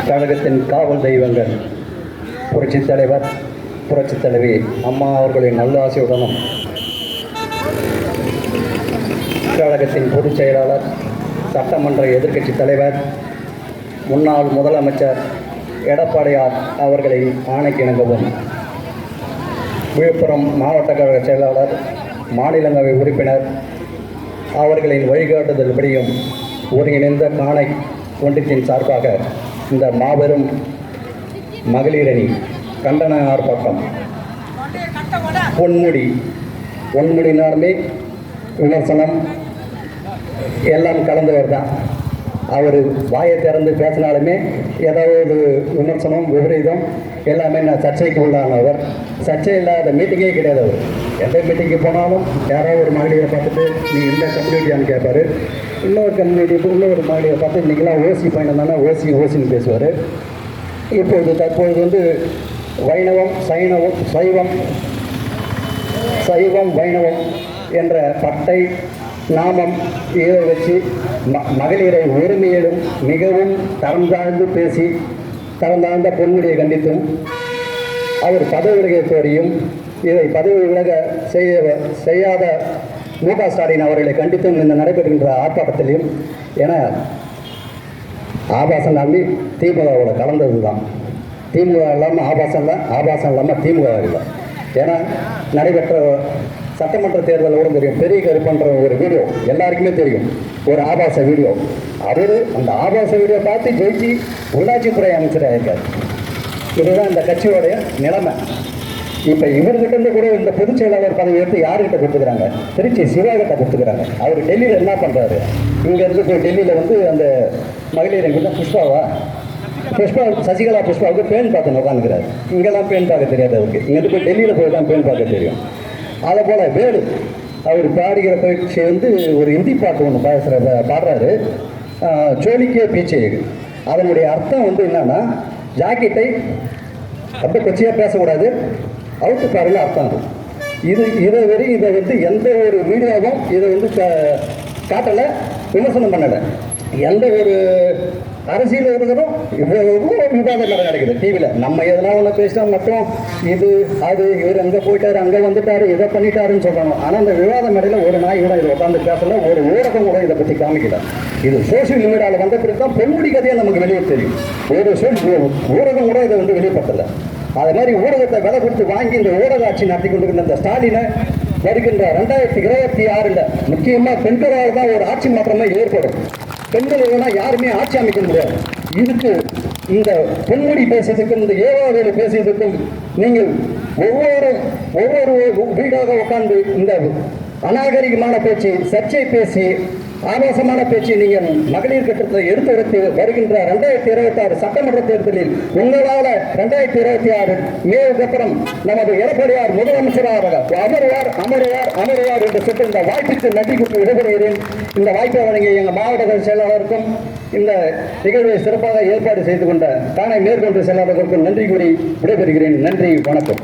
கழகத்தின் காவல் தெய்வங்கள் புரட்சித் தலைவர் புரட்சித் தலைவி அம்மா அவர்களின் நல்லாசியுடனும் கழகத்தின் பொதுச் செயலாளர் சட்டமன்ற எதிர்க்கட்சி தலைவர் முன்னாள் முதலமைச்சர் எடப்பாடியார் அவர்களின் ஆணைக்கிணங்கவும் விழுப்புரம் மாவட்ட கழக செயலாளர் மாநிலங்களவை உறுப்பினர் அவர்களின் வழிகாட்டுதல்படியும் ஒருங்கிணைந்த காணை ஒன்றியத்தின் சார்பாக இந்த மாபெரும் மகளிரணி கண்டன ஆர்ப்பாட்டம். பொன்முடி பொன்முடினாலுமே விமர்சனம் எல்லாம் கலந்தவர் தான் அவர் வாயை திறந்து பேசினாலுமே ஏதாவது விமர்சனம் விபரீதம் எல்லாமே நான் சர்ச்சைக்கு உள்ளானவர் சர்ச்சை இல்லாத மீட்டிங்கே கிடையாது அவர். எந்த மீட்டிங்கு போனாலும் யாராவது ஒரு மகளிரை பார்த்துட்டு நீ இந்த கம்யூனிட்டியான்னு கேட்பார் இன்னொரு கம்யூனிட்டி இன்னொரு மகளிரை பார்த்து இன்றைக்கெல்லாம் ஓசி பயணம் தானே ஓசி ஓசின்னு பேசுவார். இப்பொழுது தற்போது வந்து வைணவம் சைனவம் சைவம் சைவம் வைணவம் என்ற பட்டை நாமம் இதை வச்சு மகளிரை உரிமையிலும் மிகவும் தரம் தாழ்ந்து பேசி தரம் தாழ்ந்த பெண்முடியை கண்டித்தும். அவர் பதவி விலகை கோரியும் இதை பதவி விலக செய்ய செய்யாத மு க ஸ்டாலின் அவர்களை கண்டித்தும் இந்த நடைபெறுகின்ற ஆர்ப்பாட்டத்திலையும் என ஆபாசம் நம்பி திமுகவோட கலந்தது தான் திமுக இல்லாமல் ஆபாசம் இல்லை ஆபாசம் இல்லாமல் திமுக இல்லை ஏன்னா நடைபெற்ற சட்டமன்ற தேர்தல் கூட தெரியும். பெரிய கருப்புன்ற ஒரு வீடியோ எல்லாருக்குமே தெரியும். ஒரு ஆபாச வீடியோ அவர் அந்த ஆபாச வீடியோ பார்த்து ஜெயிச்சு உள்ளாட்சித்துறை அமைச்சராக இருக்கார். இதுதான் இந்த கட்சியோடைய நிலைமை. இப்போ இவர்கிட்ட இருந்து கூட இந்த பொதுச் செயலாளர் பதவி எடுத்து யார்கிட்ட கொடுத்துக்கிறாங்க? திருச்சி சிவா கிட்ட கொடுத்துக்கிறாங்க. அவர் டெல்லியில் என்ன பண்ணுறாரு இங்கே இருந்து போய் டெல்லியில் வந்து அந்த மகளிர் எங்கிட்ட புஷ்பாவா? புஷ்பா சசிகலா புஷ்பாவுக்கு பேன் பார்த்து உட்காந்துக்கிறாரு இங்கெல்லாம் பேன் பார்க்க தெரியாது அவருக்கு. இங்கிருந்து போய் டெல்லியில் போய் தான் பேன் பார்க்க தெரியும். அதை போல் வேலு அவர் பாடுகிற பயிற்சி வந்து ஒரு ஹிந்தி பாட்டு ஒன்று பேசுகிற பாடுறாரு. சோழிக்கே ஜோலிக்கே பீச்சே அதனுடைய அர்த்தம் வந்து என்னன்னா ஜாக்கெட்டை ரொம்ப கொச்சையாக பேசக்கூடாது. அவுத்து பாருங்க அர்த்தம் அது. இது இதை வரை இதை வந்து எந்த ஒரு வீடியோவும் இதை வந்து கா- காட்டலை விமர்சனம் பண்ணலை. எந்த ஒரு அரசியல் இருக்கிறோம் இவ்வளவு விவாதம் நடக்குது டிவியில் நம்ம எதனா ஒன்று பேசினா மட்டும் இது அது இவர் அங்கே போயிட்டாரு அங்கே வந்துட்டாரு இதை பண்ணிட்டாருன்னு சொல்கிறாங்க ஆனால் அந்த விவாத மேடையில் ஒரு நாய் கூட இதை உட்காந்து பேசல ஒரு ஊடகம் கூட இதை பற்றி காமிக்கல. இது சோசியல் மீடியாவில் வந்த பிறகு தான் பெண்முடி கதையை நமக்கு வெளியே தெரியும். ஒரு சோசியல் ஊடகம் கூட இதை வந்து வெளிப்படுத்தலை. அது மாதிரி ஊடகத்தை விலை கொடுத்து வாங்கி இந்த ஊடக ஆட்சி நடத்தி கொண்டிருக்கிற இந்த ஸ்டாலினை வருகின்ற ரெண்டாயிரத்தி இருபத்தி ஆறில் முக்கியமாக பெண்களால் தான் ஒரு ஆட்சி மாற்றமே ஏற்படும். பெண்கள் இல்லைன்னா யாருமே ஆட்சி அமைக்க முடியாது. இதுக்கு இந்த பொன்முடி பேசுறதுக்கும் இந்த ஏவாவேலு பேசுறதுக்கும் நீங்கள் ஒவ்வொரு ஒவ்வொரு வீடாக உட்கார்ந்து இந்த அநாகரிகமான பேச்சு சர்ச்சை பேசி ஆபாசமான பேச்சு நீங்கள் மகளிர் கட்டத்தில் எடுத்து வருகின்ற ரெண்டாயிரத்தி இருபத்தி ஆறு சட்டமன்ற தேர்தலில் உங்களால் ரெண்டாயிரத்தி இருபத்தி ஆறு மேவுக்கு அப்புறம் நமது எடப்பாடியார் முதலமைச்சராக அமருவார் அமருவார் அமருவார் என்று சொல்லி இந்த வாய்ப்புக்கு நன்றி கூட்டி விடைபெறுகிறேன். இந்த வாய்ப்பை வழங்கிய எங்கள் மாவட்ட செயலாளருக்கும் இந்த நிகழ்வை சிறப்பாக ஏற்பாடு செய்து கொண்ட தானே மேற்கொண்டு செயலாளர்களுக்கும் நன்றி கூறி விடைபெறுகிறேன். நன்றி வணக்கம்.